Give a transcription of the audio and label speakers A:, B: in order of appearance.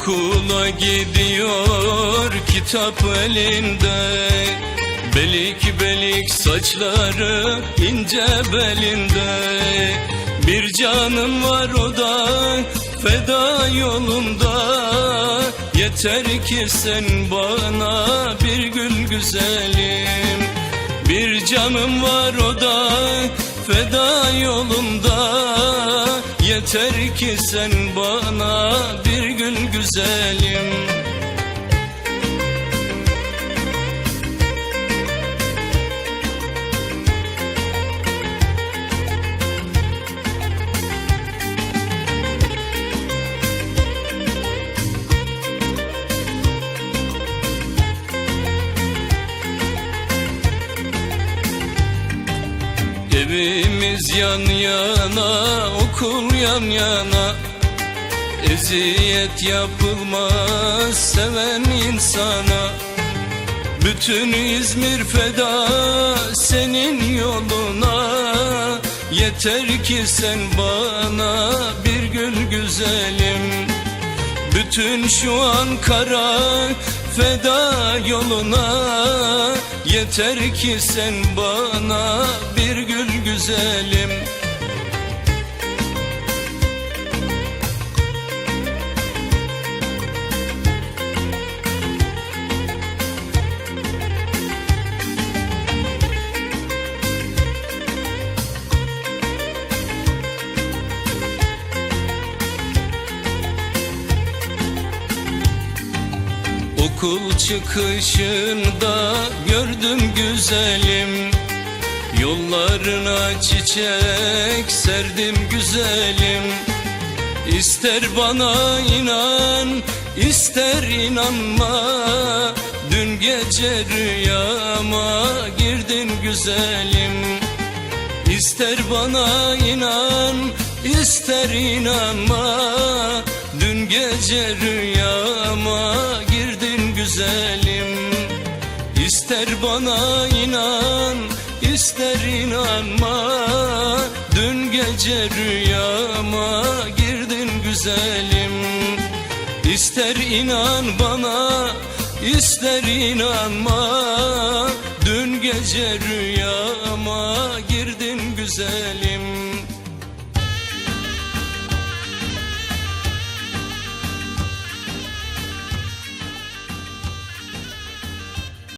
A: Okula gidiyor kitap elinde. Belik belik saçları ince belinde. Bir canım var o da feda yolunda. Yeter ki sen bana bir gül güzelim. Bir canım var o da feda yolunda Yeter ki sen bana bir gül güzelim Evimiz yan yana, okul yan yana. Eziyet yapılmaz seven insana. Bütün İzmir feda senin yoluna. Yeter ki sen bana bir gül güzelim bütün şu Ankara feda yoluna. Yeter ki sen bana bir gül güzelim Okul çıkışında gördüm güzelim. Yollarına çiçek serdim güzelim. İster bana inan ister inanma. Dün gece rüyama girdin güzelim. İster bana inan ister inanma. Dün gece rüyama güzelim. İster bana inan ister inanma. Dün gece rüyama girdin güzelim. İster inan bana ister inanma. Dün gece rüyama girdin güzelim